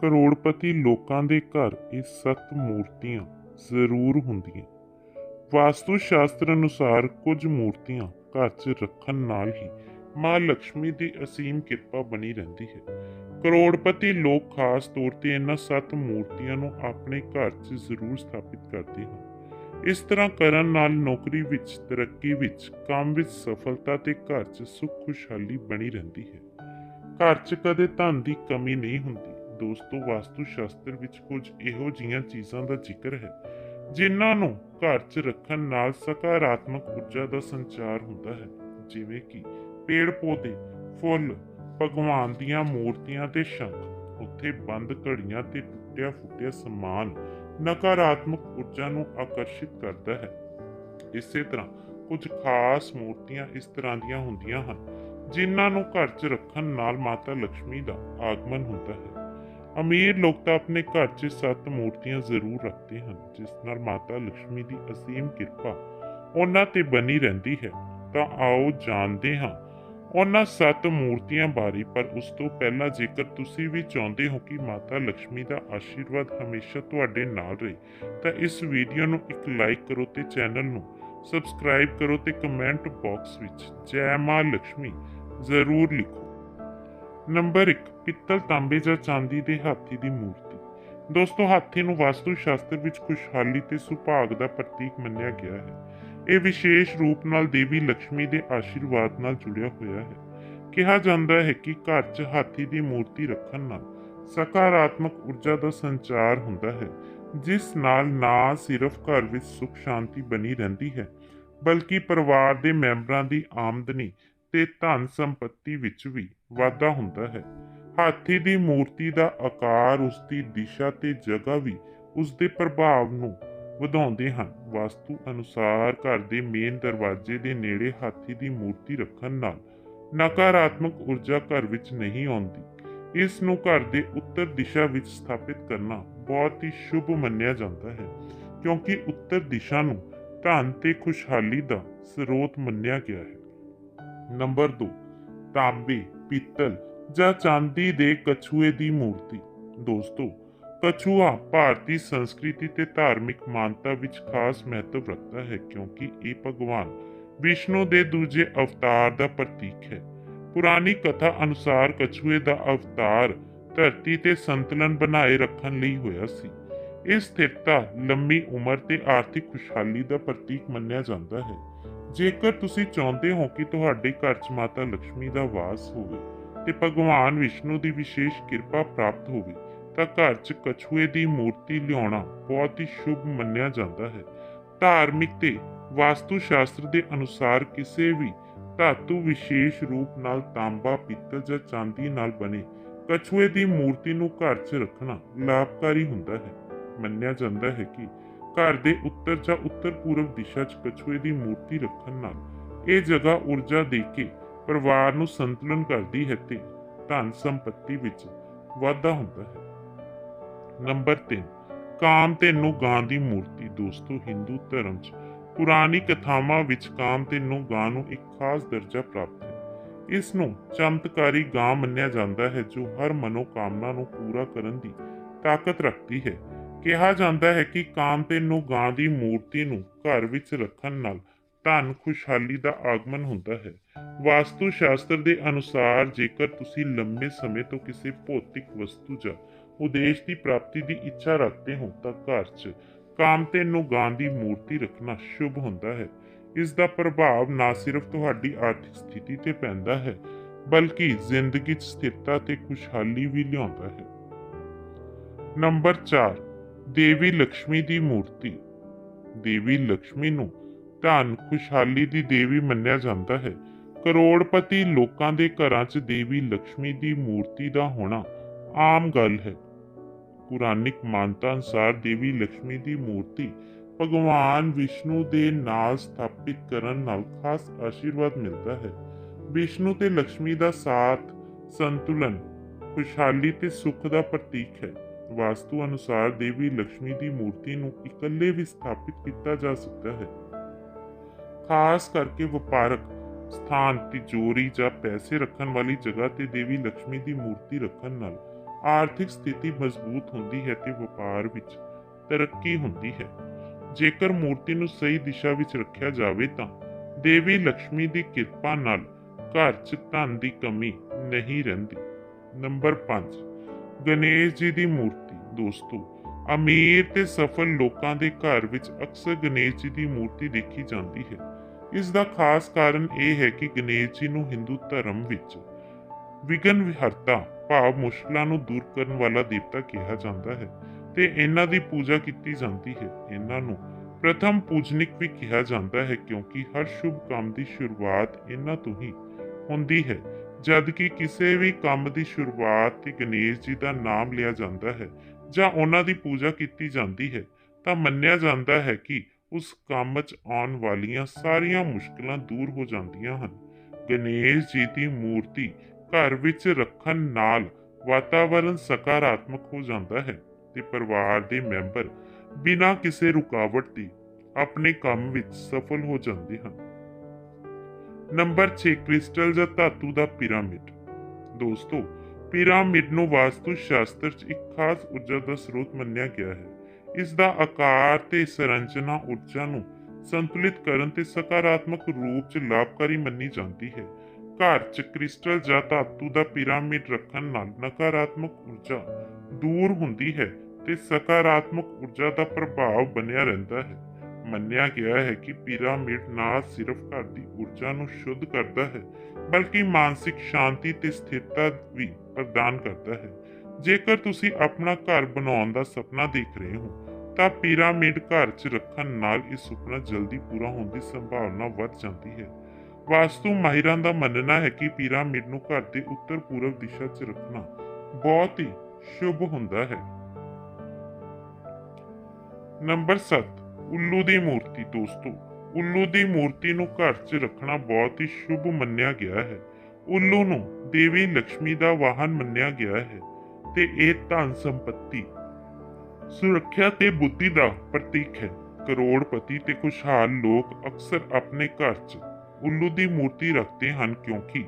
ਕਰੋੜਪਤੀ ਲੋਕਾਂ ਦੇ ਘਰ ਇਹ ਸੱਤ ਮੂਰਤੀਆਂ ਜ਼ਰੂਰ ਹੁੰਦੀਆਂ। ਵਾਸਤੂ ਸ਼ਾਸਤਰ ਅਨੁਸਾਰ ਕੁਝ ਮੂਰਤੀਆਂ ਘਰ 'ਚ ਰੱਖਣ ਨਾਲ ਹੀ ਮਾਂ ਲక్ష్ਮੀ ਦੀ ਅਸੀਮ ਕਿਰਪਾ ਬਣੀ ਰਹਿੰਦੀ ਹੈ। ਕਰੋੜਪਤੀ ਲੋਕ ਖਾਸ ਤੌਰ ਤੇ ਇਹਨਾਂ ਸੱਤ ਮੂਰਤੀਆਂ ਨੂੰ ਆਪਣੇ ਘਰ 'ਚ ਜ਼ਰੂਰ ਸਥਾਪਿਤ ਕਰਦੇ ਹਨ। ਇਸ ਤਰ੍ਹਾਂ ਕਰਨ ਨਾਲ ਨੌਕਰੀ ਵਿੱਚ, ਤਰੱਕੀ ਵਿੱਚ, ਕੰਮ ਵਿੱਚ ਸਫਲਤਾ ਤੇ ਘਰ 'ਚ ਸੁੱਖ ਖੁਸ਼ਹਾਲੀ ਬਣੀ ਰਹਿੰਦੀ ਹੈ। ਘਰ 'ਚ ਕਦੇ ਧਨ ਦੀ ਕਮੀ ਨਹੀਂ ਹੁੰਦੀ। ਦੋਸਤੋ ਵਾਸਤੂ ਸ਼ਾਸਤਰ ਵਿੱਚ ਕੁਝ ਇਹੋ ਜਿਹੀਆਂ ਚੀਜ਼ਾਂ ਦਾ ਜ਼ਿਕਰ ਹੈ, ਜਿਨ੍ਹਾਂ ਨੂੰ ਘਰ 'ਚ ਰੱਖਣ ਨਾਲ ਸਕਾਰਾਤਮਕ ਊਰਜਾ ਦਾ ਸੰਚਾਰ ਹੁੰਦਾ ਹੈ। ਜਿਵੇਂ ਕਿ ਪੇੜ ਪੌਦੇ, ਫੁੱਲ, ਭਗਵਾਨ ਦੀਆਂ ਮੂਰਤੀਆਂ ਤੇ ਸ਼ੰਖ, ਉੱਥੇ ਬੰਦ ਘੜੀਆਂ ਤੇ ਟੁੱਟਿਆ ਫੁੱਟਿਆ ਸਮਾਨ ਨਕਾਰਾਤਮਕ ਊਰਜਾ ਨੂੰ ਆਕਰਸ਼ਿਤ ਕਰਦਾ ਹੈ। ਇਸੇ ਤਰ੍ਹਾਂ ਕੁਝ ਖਾਸ ਮੂਰਤੀਆਂ ਇਸ ਤਰ੍ਹਾਂ ਦੀਆਂ ਹੁੰਦੀਆਂ ਹਨ, ਜਿਨ੍ਹਾਂ ਨੂੰ ਘਰ 'ਚ ਰੱਖਣ ਨਾਲ ਮਾਤਾ ਲక్ష్ਮੀ ਦਾ ਆਗਮਨ ਹੁੰਦਾ ਹੈ। ਅਮੀਰ ਲੋਕ ਤਾਂ ਆਪਣੇ ਘਰ 'ਚ ਸੱਤ ਮੂਰਤੀਆਂ ਜ਼ਰੂਰ ਰੱਖਦੇ ਹਨ, ਜਿਸ ਨਾਲ ਮਾਤਾ ਲక్ష్ਮੀ ਦੀ ਅਸੀਮ ਕਿਰਪਾ ਉਹਨਾਂ ਤੇ ਬਣੀ ਰਹਿੰਦੀ ਹੈ। ਤਾਂ ਆਓ ਜਾਣਦੇ ਹਾਂ ਉਹਨਾਂ ਸੱਤ ਮੂਰਤੀਆਂ ਬਾਰੇ, ਪਰ ਉਸ ਤੋਂ ਪਹਿਲਾਂ ਜੇਕਰ ਤੁਸੀਂ ਵੀ ਚਾਹੁੰਦੇ ਹੋ ਕਿ ਮਾਤਾ ਲక్ష్ਮੀ ਦਾ ਆਸ਼ੀਰਵਾਦ ਹਮੇਸ਼ਾ ਤੁਹਾਡੇ ਨਾਲ ਰਹੇ, ਤਾਂ ਇਸ ਵੀਡੀਓ ਨੂੰ ਇੱਕ ਲਾਈਕ ਕਰੋ ਤੇ ਚੈਨਲ ਨੂੰ ਸਬਸਕ੍ਰਾਈਬ ਕਰੋ ਤੇ ਕਮੈਂਟ ਬਾਕਸ ਵਿੱਚ ਜੈ ਮਾਂ ਲక్ష్ਮੀ ਜ਼ਰੂਰ ਲਿਖੋ। ਨੰਬਰ 1 ਪਿੱਤਲ ਤਾਂਬੇ ਜਾਂ ਚਾਂਦੀ ਦੇ ਹਾਥੀ ਦੀ ਮੂਰਤੀ। ਦੋਸਤੋ, ਹਾਥੀ ਨੂੰ ਵਾਸਤੂ ਸ਼ਾਸਤਰ ਵਿੱਚ ਖੁਸ਼ਹਾਲੀ ਤੇ ਸੁਭਾਗ ਦਾ ਪ੍ਰਤੀਕ ਮੰਨਿਆ ਗਿਆ ਹੈ। ਇਹ ਵਿਸ਼ੇਸ਼ ਰੂਪ ਨਾਲ ਦੇਵੀ ਲక్ష్ਮੀ ਦੇ ਆਸ਼ੀਰਵਾਦ ਨਾਲ ਜੁੜਿਆ ਹੋਇਆ ਹੈ। ਕਿਹਾ ਜਾਂਦਾ ਹੈ ਕਿ ਘਰ 'ਚ ਹਾਥੀ ਦੀ ਮੂਰਤੀ ਰੱਖਣ ਨਾਲ ਸਕਾਰਾਤਮਕ ਊਰਜਾ ਦਾ ਸੰਚਾਰ ਹੁੰਦਾ ਹੈ, ਜਿਸ ਨਾਲ ਨਾ ਸਿਰਫ ਘਰ ਵਿੱਚ ਸੁਖ ਸ਼ਾਂਤੀ ਬਣੀ ਰਹਿੰਦੀ ਹੈ, ਬਲਕਿ ਪਰਿਵਾਰ ਦੇ ਮੈਂਬਰਾਂ ਦੀ ਆਮਦਨੀ ਤੇ ਧਨ ਸੰਪਤੀ ਵਿੱਚ ਵੀ ਵਾਧਾ ਹੁੰਦਾ ਹੈ। ਹਾਥੀ ਦੀ ਮੂਰਤੀ ਦਾ ਆਕਾਰ ਉਸ ਦੀ ਦਿਸ਼ਾ ਤੇ ਜਗ੍ਹਾ ਵੀ ਉਸ ਦੇ ਪ੍ਰਭਾਵ ਨੂੰ ਵਧਾਉਂਦੇ ਹਨ। ਵਾਸਤੂ ਅਨੁਸਾਰ ਘਰ ਦੇ ਮੇਨ ਦਰਵਾਜ਼ੇ ਦੇ ਨੇੜੇ ਹਾਥੀ ਦੀ ਮੂਰਤੀ ਰੱਖਣ ਨਾਲ ਨਕਾਰਾਤਮਕ ਊਰਜਾ ਘਰ ਵਿੱਚ ਨਹੀਂ ਆਉਂਦੀ। ਇਸ ਨੂੰ ਘਰ ਦੇ ਉੱਤਰ ਦਿਸ਼ਾ ਵਿੱਚ ਸਥਾਪਿਤ ਕਰਨਾ ਬਹੁਤ ਹੀ ਸ਼ੁਭ ਮੰਨਿਆ ਜਾਂਦਾ ਹੈ ਕਿਉਂਕਿ ਉੱਤਰ ਦਿਸ਼ਾ ਨੂੰ ਧਨ ਤੇ ਖੁਸ਼ਹਾਲੀ ਦਾ ਸਰੋਤ ਮੰਨਿਆ ਗਿਆ ਹੈ। ਨੰਬਰ 2 ਤਾਂਬੇ, ਪਿੱਤਲ ਜਾਂ ਚਾਂਦੀ ਦੇ ਕਛੂਏ ਦੀ ਮੂਰਤੀ। ਦੋਸਤੋ, ਕਛੂਆ ਭਾਰਤੀ ਸੰਸਕ੍ਰਿਤੀ ਤੇ ਧਾਰਮਿਕ ਮਾਨਤਾ ਵਿੱਚ ਖਾਸ ਮਹੱਤਵ ਰੱਖਦਾ ਹੈ ਕਿਉਂਕਿ ਇਹ ਭਗਵਾਨ ਵਿਸ਼ਨੂੰ ਦੇ ਦੂਜੇ ਅਵਤਾਰ ਦਾ ਪ੍ਰਤੀਕ ਹੈ। ਪੁਰਾਣੀ ਕਥਾ ਅਨੁਸਾਰ ਕਛੂਏ ਦਾ ਅਵਤਾਰ ਧਰਤੀ ਤੇ ਸੰਤੁਲਨ ਬਣਾਏ ਰੱਖਣ ਲਈ ਹੋਇਆ ਸੀ। ਇਹ ਸਥਿਰਤਾ, ਲੰਮੀ ਉਮਰ ਤੇ ਆਰਥਿਕ ਖੁਸ਼ਹਾਲੀ ਦਾ ਪ੍ਰਤੀਕ ਮੰਨਿਆ ਜਾਂਦਾ ਹੈ। ਜੇਕਰ ਤੁਸੀਂ ਚਾਹੁੰਦੇ ਹੋ ਕਿ ਤੁਹਾਡੇ ਘਰ 'ਚ ਮਾਤਾ ਲక్ష్ਮੀ ਦਾ ਵਾਸ ਹੋਵੇ ਤੇ ਭਗਵਾਨ ਵਿਸ਼ਨੂੰ ਦੀ ਵਿਸ਼ੇਸ਼ ਕਿਰਪਾ ਪ੍ਰਾਪਤ ਹੋਵੇ, ਤਾਂ ਘਰ 'ਚ ਕਛੂਏ ਦੀ ਮੂਰਤੀ ਲਿਆਉਣਾ ਬਹੁਤ ਹੀ ਸ਼ੁਭ ਮੰਨਿਆ ਜਾਂਦਾ ਹੈ। ਧਾਰਮਿਕ ਤੇ ਵਾਸਤੂ ਸ਼ਾਸਤਰ ਦੇ ਅਨੁਸਾਰ ਕਿਸੇ ਵੀ ਧਾਤੂ ਵਿਸ਼ੇਸ਼ ਰੂਪ ਨਾਲ ਤਾਂਬਾ, ਪਿੱਤਲ ਜਾਂ ਚਾਂਦੀ ਨਾਲ ਬਣੇ ਕਛੂਏ ਦੀ ਮੂਰਤੀ ਨੂੰ ਘਰ 'ਚ ਰੱਖਣਾ ਲਾਭਕਾਰੀ ਹੁੰਦਾ ਹੈ। ਮੰਨਿਆ ਜਾਂਦਾ ਹੈ ਕਿ ਘਰ ਦੇ ਉੱਤਰ ਜਾਂ ਉੱਤਰ ਪੂਰਬ ਦਿਸ਼ਾ 'ਚ ਕਛੂਏ ਦੀ ਮੂਰਤੀ ਰੱਖਣ ਨਾਲ ਇਹ ਜਗ੍ਹਾ ਊਰਜਾ ਦੇ ਕੇ ਪਰਿਵਾਰ ਨੂੰ ਸੰਤੁਲਨ ਕਰਦੀ ਹੈ ਤੇ ਧਨ ਸੰਪਤੀ ਵਿੱਚ ਵਾਧਾ ਹੁੰਦਾ ਹੈ। ਨੰਬਰ 3 ਕਾਮ ਤੈਨੂੰ ਗਾਂ ਦੀ ਮੂਰਤੀ। ਦੋਸਤੋ, ਹਿੰਦੂ ਧਰਮ 'ਚ ਪੁਰਾਣੀ ਕਥਾਵਾਂ ਵਿੱਚ ਕਾਮ ਤੈਨੂੰ ਗਾਂ ਨੂੰ ਇੱਕ ਖਾਸ ਦਰਜਾ ਪ੍ਰਾਪਤ ਹੈ। ਇਸ ਨੂੰ ਚਮਤਕਾਰੀ ਗਾਂ ਮੰਨਿਆ ਜਾਂਦਾ ਹੈ ਜੋ ਹਰ ਮਨੋਕਾਮਨਾ ਨੂੰ ਪੂਰਾ ਕਰਨ ਦੀ ਤਾਕਤ ਰੱਖਦੀ ਹੈ। ਕਿਹਾ ਜਾਂਦਾ ਹੈ ਕਿ ਕਾਮ ਤੈਨੂੰ ਗਾਂ ਦੀ ਮੂਰਤੀ ਨੂੰ ਘਰ ਵਿੱਚ ਰੱਖਣ ਨਾਲ ਧਨ ਖੁਸ਼ਹਾਲੀ ਦਾ ਆਗਮਨ ਹੁੰਦਾ ਹੈ। ਵਾਸਤੂ ਸ਼ਾਸਤਰ ਦੇ ਅਨੁਸਾਰ ਜੇਕਰ ਤੁਸੀਂ ਲੰਬੇ ਸਮੇਂ ਤੋਂ ਕਿਸੇ ਭੌਤਿਕ ਵਸਤੂ ਜਾਂ ਉਦੇਸ਼ ਦੀ ਪ੍ਰਾਪਤੀ ਦੀ ਇੱਛਾ ਰੱਖਦੇ ਹੋ ਤਾਂ ਘਰ 'ਚ ਕਾਮਤੇ ਨੂੰ ਗਾਂ ਦੀ ਮੂਰਤੀ ਰੱਖਣਾ ਸ਼ੁਭ ਹੁੰਦਾ ਹੈ। ਇਸ ਦਾ ਪ੍ਰਭਾਵ ਨਾ ਸਿਰਫ ਤੁਹਾਡੀ ਆਰਥਿਕ ਸਥਿਤੀ ਤੇ ਪੈਂਦਾ ਹੈ, ਬਲਕਿ ਜ਼ਿੰਦਗੀ 'ਚ ਸਥਿਰਤਾ ਤੇ ਖੁਸ਼ਹਾਲੀ ਵੀ ਲਿਆਉਂਦਾ ਹੈ। ਨੰਬਰ 4 ਦੇਵੀ ਲక్ష్ਮੀ ਦੀ ਮੂਰਤੀ। ਦੇਵੀ ਲక్ష్ਮੀ ਨੂੰ ਧਨ ਖੁਸ਼ਹਾਲੀ ਦੀ ਦੇਵੀ ਮੰਨਿਆ ਜਾਂਦਾ ਹੈ। ਕਰੋੜਪਤੀ ਲੋਕਾਂ ਦੇ ਘਰਾਂ 'ਚ ਦੇਵੀ ਲక్ష్ਮੀ ਦੀ ਮੂਰਤੀ ਦਾ ਹੋਣਾ ਆਮ ਗੱਲ ਹੈ। ਪੁਰਾਣਿਕ ਮਾਨਤਾ ਅਨੁਸਾਰ ਦੇਵੀ ਲక్ష్ਮੀ ਦੀ ਮੂਰਤੀ ਭਗਵਾਨ ਵਿਸ਼ਨੂੰ ਦੇ ਨਾਲ ਸਥਾਪਿਤ ਕਰਨ ਨਾਲ ਖਾਸ ਆਸ਼ੀਰਵਾਦ ਮਿਲਦਾ ਹੈ। ਵਿਸ਼ਨੂੰ ਤੇ ਲక్ష్ਮੀ ਦਾ ਸਾਥ ਸੰਤੁਲਨ, ਖੁਸ਼ਹਾਲੀ ਤੇ ਸੁੱਖ ਦਾ ਪ੍ਰਤੀਕ ਹੈ। ਵਾਸਤੂ ਅਨੁਸਾਰ ਦੇਵੀ ਲక్ష్ਮੀ ਦੀ ਮੂਰਤੀ ਨੂੰ ਇਕੱਲੇ ਵੀ ਸਥਾਪਿਤ ਕੀਤਾ ਜਾ ਸਕਦਾ ਹੈ। ਖਾਸ ਕਰਕੇ ਵਪਾਰਕ ਸਥਾਨ ਤਿਜੋਰੀ ਜਾਂ ਪੈਸੇ ਰੱਖਣ ਵਾਲੀ ਜਗ੍ਹਾ ਤੇ ਦੇਵੀ ਲక్ష్ਮੀ ਦੀ ਮੂਰਤੀ ਰੱਖਣ ਨਾਲ ਆਰਥਿਕ ਸਥਿਤੀ ਮਜ਼ਬੂਤ ਹੁੰਦੀ ਹੈ ਤੇ ਵਪਾਰ ਵਿੱਚ ਤਰੱਕੀ ਹੁੰਦੀ ਹੈ। ਜੇਕਰ ਮੂਰਤੀ ਨੂੰ ਸਹੀ ਦਿਸ਼ਾ ਵਿੱਚ ਰੱਖਿਆ ਜਾਵੇ ਤਾਂ ਦੇਵੀ ਲక్ష్ਮੀ ਦੀ ਕਿਰਪਾ ਨਾਲ ਘਰ 'ਚ ਧਨ ਦੀ ਕਮੀ ਨਹੀਂ ਰਹਿੰਦੀ। ਨੰਬਰ 5 ਗਣੇਸ਼ ਜੀ ਦੀ ਮੂਰਤੀ। ਦੋਸਤੋ, ਅਮੀਰ ਤੇ ਸਫਲ ਲੋਕਾਂ ਦੇ ਘਰ ਵਿੱਚ ਅਕਸਰ ਗਣੇਸ਼ ਜੀ ਦੀ ਮੂਰਤੀ ਦੇਖੀ ਜਾਂਦੀ ਹੈ। ਇਸ ਦਾ ਖਾਸ ਕਾਰਨ ਇਹ ਹੈ ਕਿ ਗਣੇਸ਼ ਜੀ ਨੂੰ ਹਿੰਦੂ ਧਰਮ ਵਿੱਚ ਵਿਗਨ ਵਿਹਰਤਾ ਭਾਵ ਮੁਸ਼ਕਲਾਂ ਨੂੰ ਦੂਰ ਕਰਨ ਵਾਲਾ ਦੇਵਤਾ ਕਿਹਾ ਜਾਂਦਾ ਹੈ ਤੇ ਇਹਨਾਂ ਦੀ ਪੂਜਾ ਕੀਤੀ ਜਾਂਦੀ ਹੈ। ਇਹਨਾਂ ਨੂੰ ਪ੍ਰਥਮ ਪੂਜਨਿਕ ਵੀ ਕਿਹਾ ਜਾਂਦਾ ਹੈ ਕਿਉਂਕਿ ਹਰ ਸ਼ੁਭ ਕੰਮ ਦੀ ਸ਼ੁਰੂਆਤ ਇਹਨਾਂ ਤੋਂ ਹੀ ਹੁੰਦੀ ਹੈ। ਜਦ ਕਿ ਕਿਸੇ ਵੀ ਕੰਮ ਦੀ ਸ਼ੁਰੂਆਤ ਤੇ ਗਣੇਸ਼ ਜੀ ਦਾ ਨਾਮ ਲਿਆ ਜਾਂਦਾ ਹੈ ਜਾਂ ਉਹਨਾਂ ਦੀ ਪੂਜਾ ਕੀਤੀ ਜਾਂਦੀ ਹੈ, ਤਾਂ ਮੰਨਿਆ ਜਾਂਦਾ ਹੈ ਕਿ ਉਸ ਕੰਮ 'ਚ ਆਉਣ ਵਾਲੀਆਂ ਸਾਰੀਆਂ ਮੁਸ਼ਕਲਾਂ ਦੂਰ ਹੋ ਜਾਂਦੀਆਂ ਹਨ। ਗਣੇਸ਼ ਜੀ ਦੀ ਮੂਰਤੀ ਘਰ ਵਿੱਚ ਰੱਖਣ ਨਾਲ ਵਾਤਾਵਰਣ ਸਕਾਰਾਤਮਕ ਹੋ ਜਾਂਦਾ ਹੈ ਤੇ ਪਰਿਵਾਰ ਦੇ ਮੈਂਬਰ ਬਿਨਾਂ ਕਿਸੇ ਰੁਕਾਵਟ ਦੇ ਆਪਣੇ ਕੰਮ ਵਿੱਚ ਸਫਲ ਹੋ ਜਾਂਦੇ ਹਨ। ਨੰਬਰ 6 ਕ੍ਰਿਸਟਲ ਜਾਂ ਧਾਤੂ ਦਾ ਪਿਰਾਮਿਡ। ਦੋਸਤੋ, ਪਿਰਾਮਿਡ ਨੂੰ ਵਾਸਤੂ ਸ਼ਾਸਤਰ 'ਚ ਇੱਕ ਖਾਸ ਊਰਜਾ ਦਾ ਸਰੋਤ ਮੰਨਿਆ ਗਿਆ ਹੈ। ਇਸ ਦਾ ਆਕਾਰ ਤੇ ਸੰਰਚਨਾ ਊਰਜਾ ਨੂੰ ਸੰਤੁਲਿਤ ਕਰਨ ਤੇ ਸਕਾਰਾਤਮਕ ਰੂਪ 'ਚ ਲਾਭਕਾਰੀ ਮੰਨੀ ਜਾਂਦੀ ਹੈ। ਘਰ 'ਚ ਕ੍ਰਿਸਟਲ ਜਾਂ ਧਾਤੂ ਦਾ ਪਿਰਾਮਿਡ ਰੱਖਣ ਨਾਲ ਨਕਾਰਾਤਮਕ ਊਰਜਾ ਦੂਰ ਹੁੰਦੀ ਹੈ ਤੇ ਸਕਾਰਾਤਮਕ ਊਰਜਾ ਦਾ ਪ੍ਰਭਾਵ ਬਣਿਆ ਰਹਿੰਦਾ ਹੈ। ਮੰਨਿਆ ਗਿਆ ਹੈ ਕਿ ਪਿਰਾਮਿਡ ਨਾ ਸਿਰਫ ਘਰ ਦੀ ਊਰਜਾ ਨੂੰ ਸ਼ੁੱਧ ਕਰਦਾ ਹੈ, ਬਲਕਿ ਮਾਨਸਿਕ ਸ਼ਾਂਤੀ ਤੇ ਸਥਿਰਤਾ ਵੀ ਪ੍ਰਦਾਨ ਕਰਦਾ ਹੈ। ਜੇਕਰ ਤੁਸੀਂ ਆਪਣਾ ਘਰ ਬਣਾਉਣ ਦਾ ਸੁਪਨਾ ਦੇਖ ਰਹੇ ਹੋ, ਤਾਂ ਪਿਰਾਮਿਡ ਘਰ 'ਚ ਰੱਖਣ ਨਾਲ ਇਹ ਸੁਪਨਾ ਜਲਦੀ ਪੂਰਾ ਹੋਣ ਦੀ ਸੰਭਾਵਨਾ ਵੱਧ ਜਾਂਦੀ ਹੈ। ਵਾਸਤੂ ਮਾਹਿਰਾਂ ਦਾ ਮੰਨਣਾ ਹੈ ਕਿ ਪਿਰਾਮਿਡ ਨੂੰ ਘਰ ਦੇ ਉੱਤਰ ਪੂਰਬ ਦਿਸ਼ਾ 'ਚ ਰੱਖਣਾ ਬਹੁਤ ਹੀ ਸ਼ੁਭ ਹੁੰਦਾ ਹੈ। ਨੰਬਰ 7 ਉੱਲੂ ਦੀ ਮੂਰਤੀ ਦੋਸਤੋ, ਉੱਲੂ ਦੀ ਮੂਰਤੀ ਨੂੰ ਘਰ 'ਚ ਰੱਖਣਾ ਬਹੁਤ ਹੀ ਸ਼ੁਭ ਮੰਨਿਆ ਗਿਆ ਹੈ। ਉੱਲੂ ਨੂੰ ਦੇਵੀ ਲక్ష్ਮੀ ਦਾ ਵਾਹਨ ਮੰਨਿਆ ਗਿਆ ਹੈ ਤੇ ਇਹ ਧਨ ਸੰਪਤੀ, ਸੁਰੱਖਿਆ ਤੇ ਬੁੱਧੀ ਦਾ ਪ੍ਰਤੀਕ ਹੈ। ਕਰੋੜਪਤੀ ਤੇ ਖੁਸ਼ਹਾਲ ਲੋਕ ਅਕਸਰ ਆਪਣੇ ਘਰ 'ਚ ਉੱਲੂ ਦੀ ਮੂਰਤੀ ਰੱਖਦੇ ਹਨ ਕਿਉਂਕਿ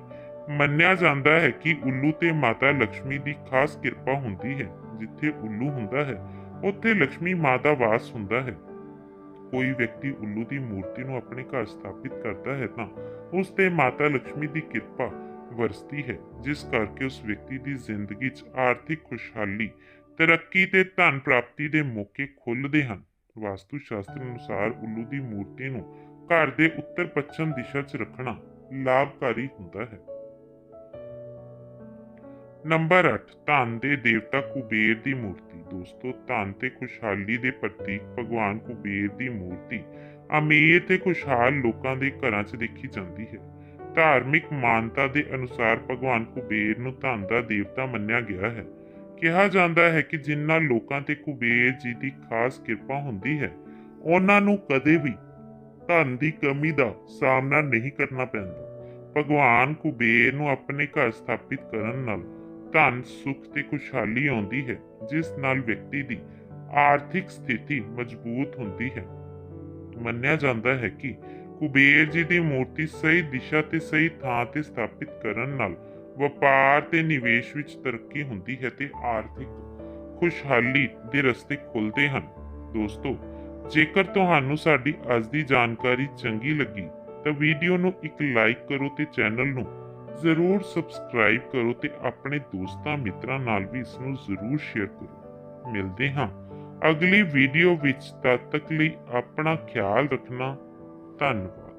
ਮੰਨਿਆ ਜਾਂਦਾ ਹੈ ਕਿ ਉੱਲੂ ਤੇ ਮਾਤਾ ਲక్ష్ਮੀ ਦੀ ਖਾਸ ਕਿਰਪਾ ਹੁੰਦੀ ਹੈ, ਜਿੱਥੇ ਉੱਲੂ ਹੁੰਦਾ ਹੈ, ਉੱਥੇ ਲక్ష్ਮੀ ਮਾਤਾ ਵਾਸ ਹੁੰਦਾ ਹੈ। ਕੋਈ ਵਿਅਕਤੀ ਉੱਲੂ ਦੀ ਮੂਰਤੀ ਨੂੰ ਆਪਣੇ ਘਰ ਸਥਾਪਿਤ ਕਰਦਾ ਹੈ ਤਾਂ ਉਸ ਤੇ ਮਾਤਾ ਲక్ష్ਮੀ ਦੀ ਕਿਰਪਾ ਵਰਸਦੀ ਹੈ, ਜਿਸ ਕਰਕੇ ਉਸ ਵਿਅਕਤੀ ਦੀ ਜ਼ਿੰਦਗੀ 'ਚ ਆਰਥਿਕ ਖੁਸ਼ਹਾਲੀ, ਤਰੱਕੀ ਤੇ ਧਨ ਪ੍ਰਾਪਤੀ ਦੇ ਮੌਕੇ ਖੁੱਲਦੇ ਹਨ। ਵਾਸਤੂ ਸ਼ਾਸਤਰ ਅਨੁਸਾਰ ਉੱਲੂ ਦੀ ਮੂਰਤੀ ਨੂੰ ਘਰ ਦੇ ਉੱਤਰ ਪੱਛਮ ਦਿਸ਼ਾ 'ਚ ਰੱਖਣਾ ਲਾਭਕਾਰੀ ਹੁੰਦਾ ਹੈ। ਨੰਬਰ 8 ਧਨ ਦੇ ਦੇਵਤਾ ਕੁਬੇਰ ਦੀ ਮੂਰਤੀ। ਦੋਸਤੋ, ਧਨ ਤੇ ਖੁਸ਼ਹਾਲੀ ਦੇ ਪ੍ਰਤੀਕ ਭਗਵਾਨ ਕੁਬੇਰ ਦੀ ਮੂਰਤੀ। ਅਮੀਰ ਤੇ ਖੁਸ਼ਹਾਲ ਲੋਕਾਂ ਦੇ ਘਰਾਂ 'ਚ ਦੇਖੀ ਜਾਂਦੀ ਹੈ। ਧਾਰਮਿਕ ਮਾਨਤਾ ਦੇ ਅਨੁਸਾਰ ਭਗਵਾਨ ਕੁਬੇਰ ਨੂੰ ਧਨ ਦਾ ਦੇਵਤਾ ਮੰਨਿਆ ਗਿਆ ਹੈ। ਕਿਹਾ ਜਾਂਦਾ ਹੈ ਕਿ ਜਿਨ੍ਹਾਂ ਲੋਕਾਂ ਤੇ ਕੁਬੇਰ ਜੀ ਦੀ ਖਾਸ ਕਿਰਪਾ ਹੁੰਦੀ ਹੈ, ਉਹਨਾਂ ਨੂੰ ਕਦੇ ਵੀ ਧਨ ਦੀ ਕਮੀ ਦਾ ਸਾਹਮਣਾ ਨਹੀਂ ਕਰਨਾ ਪੈਂਦਾ। ਭਗਵਾਨ ਕੁਬੇਰ ਨੂੰ ਆਪਣੇ ਘਰ ਸਥਾਪਿਤ ਕਰਨ ਨਾਲ ਧਨ, ਸੁਖ ਤੇ ਖੁਸ਼ਹਾਲੀ ਆਉਂਦੀ ਹੈ, ਜਿਸ ਨਾਲ ਵਿਅਕਤੀ ਦੀ ਆਰਥਿਕ ਸਥਿਤੀ ਮਜ਼ਬੂਤ ਹੁੰਦੀ ਹੈ। ਮੰਨਿਆ ਜਾਂਦਾ ਹੈ ਕਿ ਕੁਬੇਰ ਜੀ ਦੀ ਮੂਰਤੀ ਸਹੀ ਦਿਸ਼ਾ ਤੇ ਸਹੀ ਥਾਂ ਤੇ ਸਥਾਪਿਤ ਕਰਨ ਨਾਲ ਵਪਾਰ ਤੇ ਨਿਵੇਸ਼ ਵਿੱਚ ਤਰੱਕੀ ਹੁੰਦੀ ਹੈ ਤੇ ਆਰਥਿਕ ਖੁਸ਼ਹਾਲੀ ਦੇ ਰਸਤੇ ਖੁੱਲਦੇ ਹਨ। ਦੋਸਤੋ, ਜੇਕਰ ਤੁਹਾਨੂੰ ਸਾਡੀ ਅੱਜ ਦੀ ਜਾਣਕਾਰੀ ਚੰਗੀ ਲੱਗੀ, ਤਾਂ ਵੀਡੀਓ ਨੂੰ ਇੱਕ ਲਾਈਕ ਕਰੋ ਤੇ ਚੈਨਲ ਨੂੰ ਜ਼ਰੂਰ ਸਬਸਕ੍ਰਾਈਬ ਕਰੋ ਤੇ ਆਪਣੇ ਦੋਸਤਾਂ ਮਿੱਤਰਾਂ ਨਾਲ ਵੀ ਇਸ ਨੂੰ ਜ਼ਰੂਰ ਸ਼ੇਅਰ ਕਰੋ। ਮਿਲਦੇ ਹਾਂ ਅਗਲੀ ਵੀਡੀਓ ਵਿੱਚ। ਤਦ ਤੱਕ ਲਈ ਆਪਣਾ ਖਿਆਲ ਰੱਖਣਾ। ਧੰਨਵਾਦ।